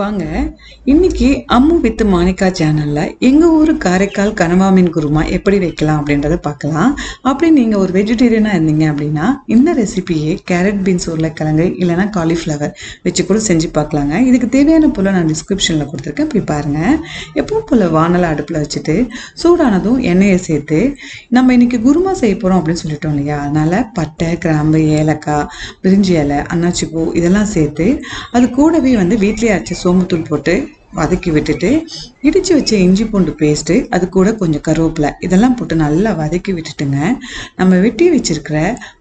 வாங்க இன்னைக்கு அம்மு வித்து மாணிக்கா சேனல்ல எங்க ஊரு காரைக்கால் கனவா மீன் குருமா எப்படி வைக்கலாம் அப்படின்றத பார்க்கலாம். அப்படி நீங்க ஒரு வெஜிடேரியனா இருந்தீங்க அப்படின்னா இந்த ரெசிபியை கேரட் பீன்ஸ் உருளைக்கிழங்கு இல்லைன்னா காலிஃப்ளவர் வச்சு கூட செஞ்சு பார்க்கலாங்க. இதுக்கு தேவையான பொருளை நான் டிஸ்கிரிப்ஷன்ல கொடுத்துருக்கேன். போய் பாருங்க. எப்பவும் போல வானலை அடுப்புல வச்சுட்டு சூடானதும் எண்ணெயை சேர்த்து நம்ம இன்னைக்கு குருமா செய்ய போறோம் அப்படின்னு சொல்லிட்டோம் இல்லையா? அதனால பட்டை கிராம்பு ஏலக்காய் பிரிஞ்சி இலை அன்னாச்சி பூ இதெல்லாம் சேர்த்து அது கூடவே வந்து வீட்லயே அரைச்ச சோம்புத்தூள் போட்டு வதக்கி விட்டுட்டு இடித்து வச்ச இஞ்சி பூண்டு பேஸ்ட்டு அது கூட கொஞ்சம் கருவேப்பிலை இதெல்லாம் போட்டு நல்லா வதக்கி விட்டுட்டுங்க. நம்ம வெட்டி வச்சிருக்கிற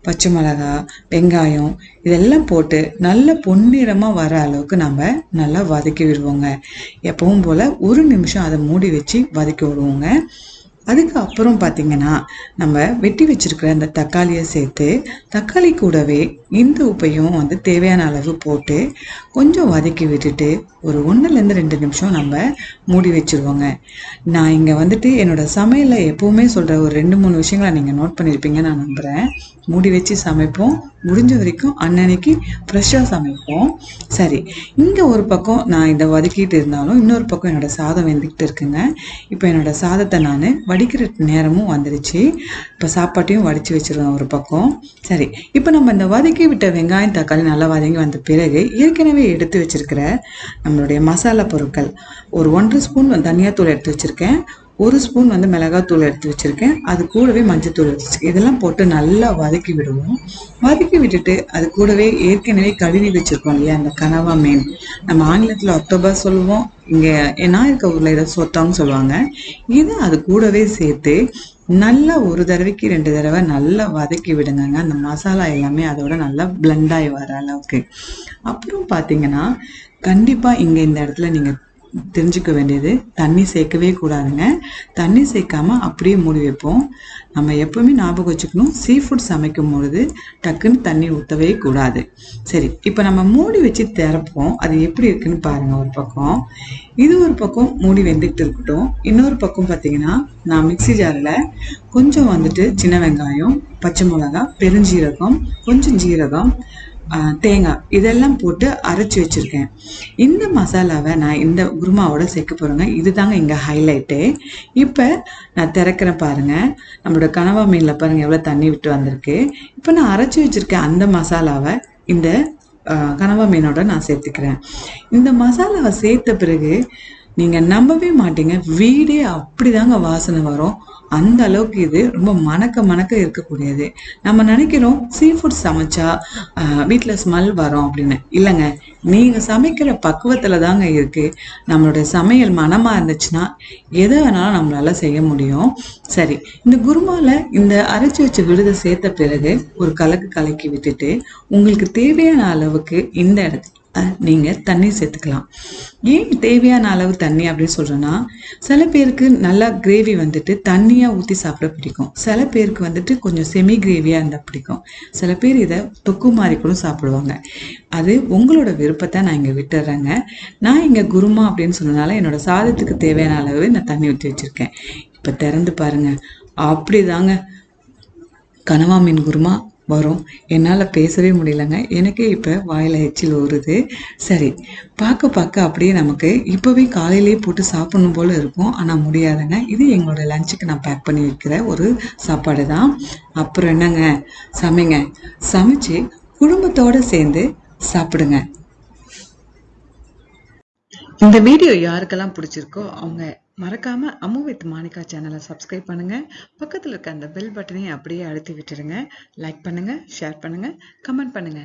பச்சை மிளகா வெங்காயம் இதெல்லாம் போட்டு நல்ல பொன்னிறமாக வர அளவுக்கு நம்ம நல்லா வதக்கி விடுவோங்க. எப்பவும் போல் ஒரு நிமிஷம் அதை மூடி வச்சு வதக்கி விடுவோங்க. அதுக்கு அப்புறம் பார்த்தீங்கன்னா நம்ம வெட்டி வச்சிருக்கிற அந்த தக்காளியை சேர்த்து தக்காளி கூடவே இந்த உப்பையும் வந்து தேவையான அளவு போட்டு கொஞ்சம் வதக்கி விட்டுட்டு ஒரு ஒன்றுலேருந்து ரெண்டு நிமிஷம் நம்ம மூடி வச்சிருவோங்க. நான் இங்கே வந்துட்டு என்னோடய சமையலில் எப்போவுமே சொல்கிற ஒரு ரெண்டு மூணு விஷயங்களை நீங்கள் நோட் பண்ணியிருப்பீங்கன்னு நான் நம்புகிறேன் மூடி வச்சு சமைப்போம். முடிஞ்ச வரைக்கும் அன்னன்னைக்கு ஃப்ரெஷ்ஷாக சமைப்போம். சரி இங்கே ஒரு பக்கம் நான் இதை வதக்கிட்டு இருந்தாலும் இன்னொரு பக்கம் என்னோட சாதம் வெந்துக்கிட்டு இருக்குங்க. இப்போ என்னோடய சாதத்தை நான் வடிக்கிற நேரமும் வந்துடுச்சு இப்போ சாப்பாட்டையும் வடித்து வச்சிருவேன் ஒரு பக்கம். சரி இப்போ நம்ம இந்த வதக்கி விட்ட வெங்காயம் தக்காளி நல்லா வதங்கி வந்த பிறகு ஏற்கனவே எடுத்து வச்சிருக்கிற நம்மளுடைய மசாலா பொருட்கள் ஒரு ஒன்றரை ஸ்பூன் தனியாத்தூள் எடுத்து வச்சிருக்கேன். ஒரு ஸ்பூன் வந்து மிளகாத்தூள் எடுத்து வச்சுருக்கேன். அது கூடவே மஞ்சத்தூள் எடுத்து வச்சிருக்கேன். இதெல்லாம் போட்டு நல்லா வதக்கி விடுவோம். வதக்கி விட்டுட்டு அது கூடவே ஏற்கனவே கழுவி வச்சுருக்கோம் இல்லையா அந்த கனவா மீன். நம்ம ஆங்கிலத்தில் அக்டோபர் சொல்லுவோம். இங்கே நான் இருக்க ஊரில் ஏதோ சொத்தான்னு சொல்லுவாங்க. இது அது கூடவே சேர்த்து நல்லா ஒரு தடவைக்கு ரெண்டு தடவை நல்லா வதக்கி விடுங்கங்க. அந்த மசாலா எல்லாமே அதோட நல்லா பிளெண்ட் ஆகி வர அளவுக்கு. அப்புறம் பார்த்தீங்கன்னா கண்டிப்பாக இங்கே இந்த இடத்துல நீங்கள் தெரிஞ்சுக்க வேண்டியது. தண்ணி சேர்க்கவே கூடாதுங்க. தண்ணி சேர்க்காம அப்படியே மூடி வைப்போம். நம்ம எப்பவுமே ஞாபகம் வச்சுக்கணும். சீ ஃபுட் சமைக்கும் பொழுது டக்குன்னு தண்ணி ஊற்றவே கூடாது. சரி இப்போ நம்ம மூடி வச்சு திறப்போம். அது எப்படி இருக்குன்னு பாருங்கள் ஒரு பக்கம். இது ஒரு பக்கம் மூடி வெந்துக்கிட்டு இருக்கட்டும். இன்னொரு பக்கம் பார்த்தீங்கன்னா நான் மிக்ஸி ஜாரில் கொஞ்சம் வந்துட்டு சின்ன வெங்காயம் பச்சை மிளகா பெருஞ்சீரகம் கொஞ்சம் ஜீரகம் தேங்காய். இதெல்லாம் போட்டு அரைச்சி வச்சுருக்கேன். இந்த மசாலாவை நான் இந்த குருமாவோட சேர்க்க போறேங்க. இதுதாங்க இங்கே ஹைலைட்டு இப்போ நான் திறக்கிறேன் பாருங்க. நம்மளோட கனவா மீனில் பாருங்கள் எவ்வளோ தண்ணி விட்டு வந்திருக்கு. இப்போ நான் அரைச்சி வச்சிருக்கேன் அந்த மசாலாவை இந்த கனவா மீனோட நான் சேர்த்துக்கிறேன். இந்த மசாலாவை சேர்த்த பிறகு நீங்கள் நம்பவே மாட்டீங்க. வீடே அப்படிதாங்க வாசனை வரும். அந்த அளவுக்கு இது ரொம்ப மணக்க மணக்க இருக்கக்கூடியது. நம்ம நினைக்கிறோம் சீ ஃபுட் சமைச்சா வீட்டில் ஸ்மெல் வரும் அப்படின்னு. இல்லைங்க. நீங்கள் சமைக்கிற பக்குவத்தில் தாங்க இருக்கு. நம்மளுடைய சமையல் மனமாக இருந்துச்சுன்னா எதை வேணாலும் நம்மளால் செய்ய முடியும். சரி இந்த குருமாவில் இந்த அரைச்சி வச்ச விழுதை சேர்த்த பிறகு ஒரு கலக்கு கலக்கி விட்டுட்டு உங்களுக்கு தேவையான அளவுக்கு இந்த இடத்துல நீங்கள் தண்ணி சேர்த்துக்கலாம். ஏன் தேவையான அளவு தண்ணி அப்படின்னு சொல்கிறேன்னா சில பேருக்கு நல்லா கிரேவி வந்துட்டு தண்ணியாக ஊற்றி சாப்பிட பிடிக்கும். சில பேருக்கு வந்துட்டு கொஞ்சம் செமி கிரேவியாக இருந்தால் பிடிக்கும். சில பேர் இதை தொக்கு மாதிரி கூட சாப்பிடுவாங்க. அது உங்களோட விருப்பத்தை நான் இங்கே விட்டுறேங்க. நான் இங்கே குருமா அப்படின்னு சொன்னனால என்னோடய சாதத்துக்கு தேவையான அளவு நான் தண்ணி ஊற்றி வச்சிருக்கேன். இப்போ திறந்து பாருங்க. அப்படிதாங்க. கனவா மீன் குருமா வரும். என்னால் பேசவே முடியலங்க. எனக்கே இப்போ வாயில் எச்சில் ஊறுது. சரி பார்க்க பார்க்க அப்படியே நமக்கு இப்போவே காலையிலேயே போட்டு சாப்பிடணும் போல் இருக்கும். ஆனால் முடியாதுங்க. இது எங்களோட லஞ்சுக்கு நான் பேக் பண்ணி வைக்கிற ஒரு சாப்பாடு தான் அப்புறம் என்னங்க? சமைங்க. சமைச்சு குடும்பத்தோடு சேர்ந்து சாப்பிடுங்க. இந்த வீடியோ யாருக்கெல்லாம் பிடிச்சிருக்கோ அவங்க மறக்காம அம்மு வித் மாணிக்கா சேனலை சப்ஸ்கிரைப் பண்ணுங்க. பக்கத்துல இருக்க அந்த பெல் பட்டனையும் அப்படியே அழுத்தி விட்டுருங்க. லைக் பண்ணுங்க ஷேர் பண்ணுங்க கமெண்ட் பண்ணுங்க.